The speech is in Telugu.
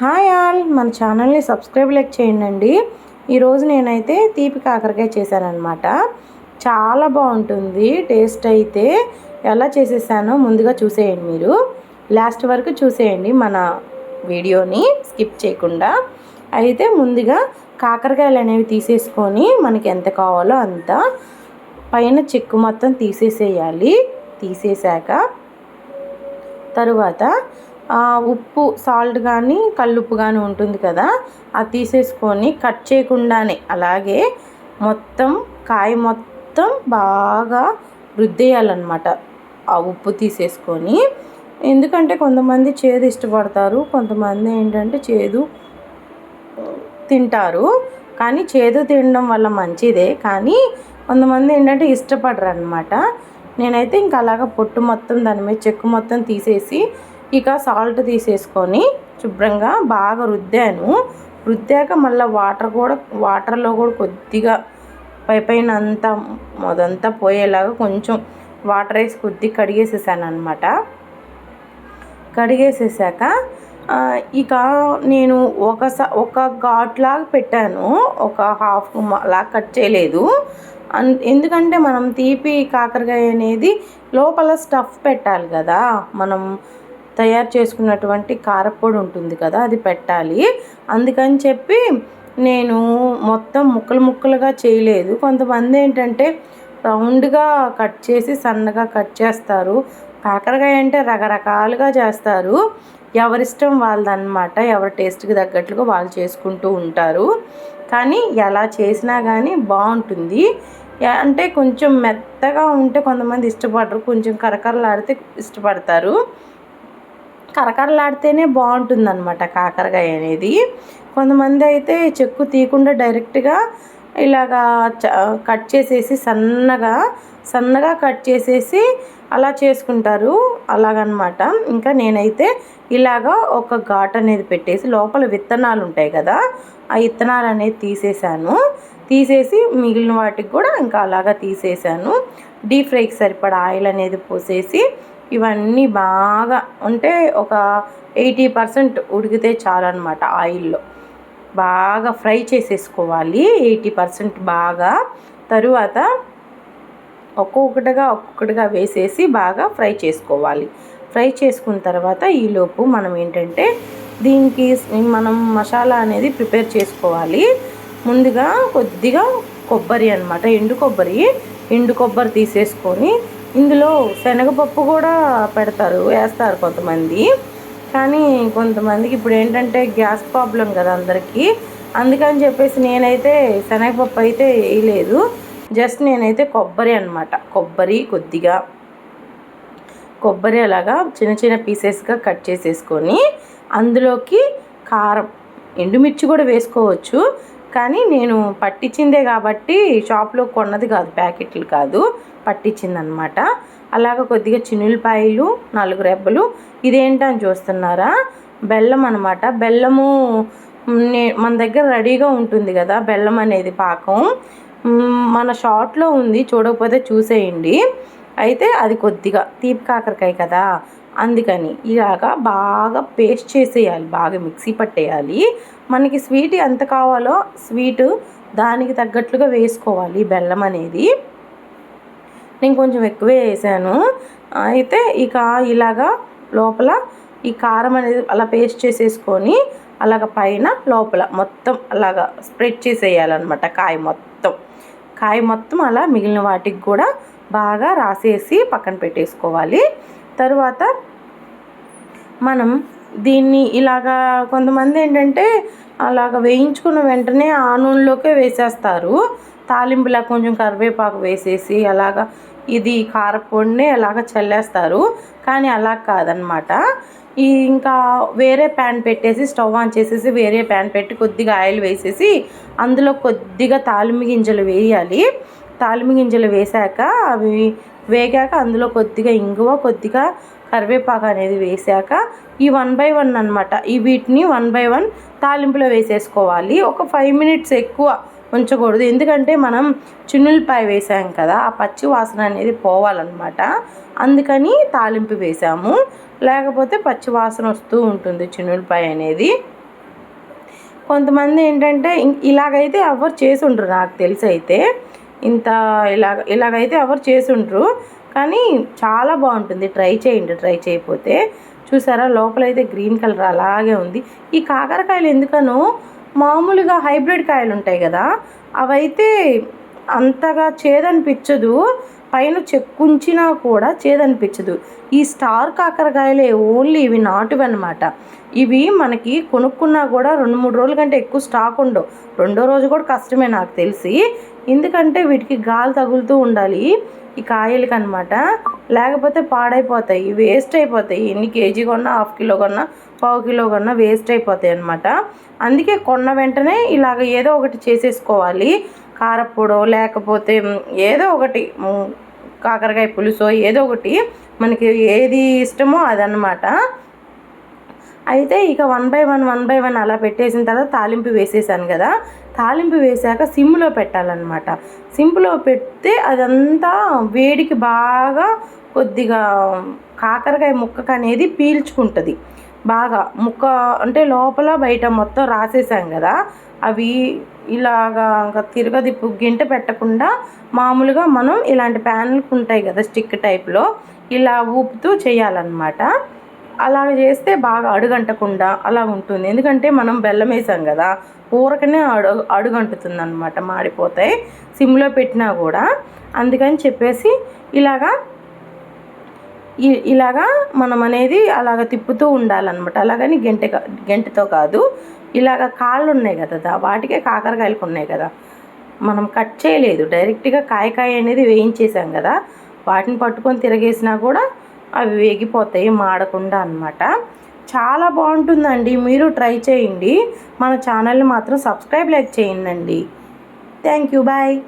హాయ్ ఆల్ మన ఛానల్ని సబ్స్క్రైబ్ లైక్ చేయండి. ఈరోజు నేనైతే తీపి కాకరకాయ చేశానమాట చాలా బాగుంటుంది టేస్ట్ అయితే. ఎలా చేసేసానో ముందుగా చూసేయండి మీరు. లాస్ట్ వరకు చూసేయండి మన వీడియోని స్కిప్ చేయకుండా. అయితే ముందుగా కాకరకాయలు అనేవి తీసేసుకొని మనకి ఎంత కావాలో అంత పైన చెక్కు మొత్తం తీసేసేయాలి. తీసేసాక తరువాత ఉప్పు సాల్ట్ కానీ కల్లుప్పు కానీ ఉంటుంది కదా అది తీసేసుకొని కట్ చేయకుండానే అలాగే మొత్తం కాయ మొత్తం బాగా రుద్దేయాలన్నమాట. ఆ ఉప్పు తీసేసుకొని. ఎందుకంటే కొంతమంది చేదు ఇష్టపడతారు కొంతమంది ఏంటంటే చేదు తింటారు. కానీ చేదు తినడం వల్ల మంచిదే. కానీ కొంతమంది ఏంటంటే ఇష్టపడరు అనమాట నేనైతే ఇంకా అలాగ పొట్టు మొత్తం దాని మీద చెక్కు మొత్తం తీసేసి ఇక సాల్ట్ తీసేసుకొని శుభ్రంగా బాగా రుద్దాను. రుద్దాక మళ్ళీ వాటర్ కూడా వాటర్లో కూడా కొద్దిగా పై పైన అంతా అదంతా పోయేలాగా కొంచెం వాటర్ వేసి కొద్దిగా కడిగేసేసాను అనమాట కడిగేసేసాక ఇక నేను ఒక ఒక ఘాట్లాగా పెట్టాను. ఒక హాఫ్ అలా కట్ చేయలేదు. ఎందుకంటే మనం తీపి కాకరకాయ అనేది లోపల స్టఫ్ పెట్టాలి కదా. మనం తయారు చేసుకున్నటువంటి కారపొడి ఉంటుంది కదా అది పెట్టాలి. అందుకని చెప్పి నేను మొత్తం ముక్కలు ముక్కలుగా చేయలేదు. కొంతమంది ఏంటంటే రౌండ్గా కట్ చేసి సన్నగా కట్ చేస్తారు. కాకరకాయ అంటే రకరకాలుగా చేస్తారు. ఎవరిష్టం వాళ్ళదన్నమాట. ఎవరి టేస్ట్కి తగ్గట్లుగా వాళ్ళు చేసుకుంటూ ఉంటారు. కానీ ఎలా చేసినా కానీ బాగుంటుంది. అంటే కొంచెం మెత్తగా ఉంటే కొంతమంది ఇష్టపడరు. కొంచెం కరకరలాడితే ఇష్టపడతారు. కరకరలాడితేనే బాగుంటుంది అనమాట కాకరకాయ అనేది. కొంతమంది అయితే చెక్కు తీయకుండా డైరెక్ట్గా ఇలాగా కట్ చేసేసి సన్నగా సన్నగా కట్ చేసేసి అలా చేసుకుంటారు. అలాగనమాట. ఇంకా నేనైతే ఇలాగా ఒక ఘాట్ అనేది పెట్టేసి లోపల విత్తనాలు ఉంటాయి కదా ఆ విత్తనాలు అనేది తీసేసాను. తీసేసి మిగిలిన వాటికి కూడా ఇంకా అలాగా తీసేసాను. డీప్ ఫ్రైకి సరిపడా ఆయిల్ అనేది పోసేసి ఇవన్నీ బాగా అంటే ఒక ఎయిటీ పర్సెంట్ ఉడికితే చాలన్నమాట ఆయిల్లో. బాగా ఫ్రై చేసేసుకోవాలి ఎయిటీ పర్సెంట్ బాగా. తరువాత ఒక్కొక్కటిగా ఒక్కొక్కటిగా వేసేసి బాగా ఫ్రై చేసుకోవాలి. ఫ్రై చేసుకున్న తర్వాత ఈలోపు మనం ఏంటంటే దీనికి మనం మసాలా అనేది ప్రిపేర్ చేసుకోవాలి. ముందుగా కొద్దిగా కొబ్బరి అనమాట ఎండు కొబ్బరి. ఎండు కొబ్బరి తీసేసుకొని ఇందులో శనగపప్పు కూడా పెడతారు వేస్తారు కొంతమంది. కానీ కొంతమందికి ఇప్పుడు ఏంటంటే గ్యాస్ ప్రాబ్లం కదా అందరికీ. అందుకని చెప్పేసి నేనైతే శనగపప్పు అయితే వేయలేదు. జస్ట్ నేనైతే కొబ్బరి అనమాట కొబ్బరి కొద్దిగా. కొబ్బరి అలాగా చిన్న చిన్న పీసెస్గా కట్ చేసేసుకొని అందులోకి కారం ఎండుమిర్చి కూడా వేసుకోవచ్చు. కానీ నేను పట్టించిందే కాబట్టి షాప్లో కొన్నది కాదు ప్యాకెట్లు కాదు పట్టించిందనమాట అలాగ కొద్దిగా చినులపాయలు నాలుగు రెబ్బలు ఇదేంటని చూస్తున్నారా? బెల్లం అనమాట బెల్లము మన దగ్గర రెడీగా ఉంటుంది కదా బెల్లం అనేది పాకం. మన షార్ట్లో ఉంది చూడకపోతే చూసేయండి. అయితే అది కొద్దిగా తీపి కాకరకాయ కదా. అందుకని ఇలాగా బాగా పేస్ట్ చేసేయాలి బాగా మిక్సీ పట్టేయాలి. మనకి స్వీట్ ఎంత కావాలో స్వీటు దానికి తగ్గట్లుగా వేసుకోవాలి బెల్లం అనేది. నేను కొంచెం ఎక్కువే వేసాను. అయితే ఇక ఇలాగా లోపల ఈ కారం అనేది అలా పేస్ట్ చేసేసుకొని అలాగ పైన లోపల మొత్తం అలాగా స్ప్రెడ్ చేసేయాలన్నమాట కాయ మొత్తం. కాయ మొత్తం అలా మిగిలిన వాటికి కూడా బాగా రాసేసి పక్కన పెట్టేసుకోవాలి. తరువాత మనం దీన్ని ఇలాగా కొంతమంది ఏంటంటే అలాగ వేయించుకున్న వెంటనే ఆ నూనెలోకే వేసేస్తారు. తాలింపులా కొంచెం కరివేపాకు వేసేసి అలాగా ఇది కారపొడిని అలాగ చల్లేస్తారు. కానీ అలా కాదనమాట ఈ ఇంకా వేరే ప్యాన్ పెట్టేసి స్టవ్ ఆన్ చేసేసి వేరే ప్యాన్ పెట్టి కొద్దిగా ఆయిల్ వేసేసి అందులో కొద్దిగా తాలింపు గింజలు వేయాలి. తాలిమి గింజలు వేసాక అవి వేగాక అందులో కొద్దిగా ఇంగువ కొద్దిగా కరివేపాకు అనేది వేసాక ఈ వన్ బై వన్ అనమాట ఈ వీటిని వన్ బై వన్ తాలింపులో వేసేసుకోవాలి. ఒక ఫైవ్ మినిట్స్ ఎక్కువ ఉంచకూడదు. ఎందుకంటే మనం చిన్నులపాయ వేసాం కదా ఆ పచ్చి వాసన అనేది పోవాలన్నమాట. అందుకని తాలింపు వేసాము. లేకపోతే పచ్చి వాసన వస్తూ ఉంటుంది చిన్నులపాయ అనేది. కొంతమంది ఏంటంటే ఇలాగైతే ఎవరు చేసి ఉండరు నాకు తెలిసి అయితే ఇంత ఇలాగ ఇలాగైతే ఎవరు చేసి ఉండరు కానీ చాలా బాగుంటుంది. ట్రై చేయండి ట్రై చేయకపోతే. చూసారా లోపలైతే గ్రీన్ కలర్ అలాగే ఉంది. ఈ కాకరకాయలు ఎందుకనో మామూలుగా హైబ్రిడ్ కాయలు ఉంటాయి కదా అవైతే అంతగా చేదనిపించదు. పైన చెక్కుంచినా కూడా చేదనిపించదు. ఈ స్టార్ కాకరకాయలే ఓన్లీ ఇవి నాటువి అనమాట ఇవి మనకి కొనుక్కున్నా కూడా రెండు మూడు రోజుల కంటే ఎక్కువ స్టాక్ ఉండవు. రెండో రోజు కూడా కష్టమే నాకు తెలిసి. ఎందుకంటే వీటికి గాలి తగులుతూ ఉండాలి. ఈ కాయలకి అనమాట లేకపోతే పాడైపోతాయి వేస్ట్ అయిపోతాయి. ఎన్ని కేజీ కొన్నా హాఫ్ కిలో కొన్నా పావు కిలో కొన్నా వేస్ట్ అయిపోతాయి అనమాట అందుకే కొన్న వెంటనే ఇలాగ ఏదో ఒకటి చేసేసుకోవాలి. కారప్పొడో లేకపోతే ఏదో ఒకటి కాకరకాయ పులుసో ఏదో ఒకటి మనకి ఏది ఇష్టమో అదనమాట అయితే ఇక one by one one by one అలా పెట్టేసిన తర్వాత తాలింపు వేసేసాను కదా. తాలింపు వేసాక సిమ్లో పెట్టాలన్నమాట. సిమ్లో పెడితే అదంతా వేడికి బాగా కొద్దిగా కాకరకాయ ముక్కకు అనేది పీల్చుకుంటుంది. బాగా ముక్క అంటే లోపల బయట మొత్తం రాసేసాం కదా అవి ఇలాగా ఇంకా తిరగదిప్పు గింట పెట్టకుండా మామూలుగా మనం ఇలాంటి ప్యాన్లు ఉంటాయి కదా స్టిక్ టైప్లో ఇలా ఊపుతూ చేయాలన్నమాట. అలా చేస్తే బాగా అడుగంటకుండా అలా ఉంటుంది. ఎందుకంటే మనం బెల్లం వేసాం కదా ఊరకనే అడుగు అడుగంటుతుంది అనమాట మాడిపోతాయి. సిమ్లో పెట్టినా కూడా. అందుకని చెప్పేసి ఇలాగా ఇలాగా మనం అనేది అలాగ తిప్పుతూ ఉండాలన్నమాట. అలాగని గంటె కా- గంటెతో కాదు. ఇలాగ కాళ్ళు ఉన్నాయి కదా వాటికే కాకరకాయలకు ఉన్నాయి కదా. మనం కట్ చేయలేదు. డైరెక్ట్గా కాయకాయ అనేది వేయించేసాం కదా. వాటిని పట్టుకొని తిరగేసినా కూడా అవి వేగిపోతాయి మాడకుండా అన్నమాట. చాలా బాగుంటుందండి. మీరు ట్రై చేయండి. మన ఛానల్ని మాత్రం సబ్స్క్రైబ్ లైక్ చేయండి థ్యాంక్ యూ. బాయ్.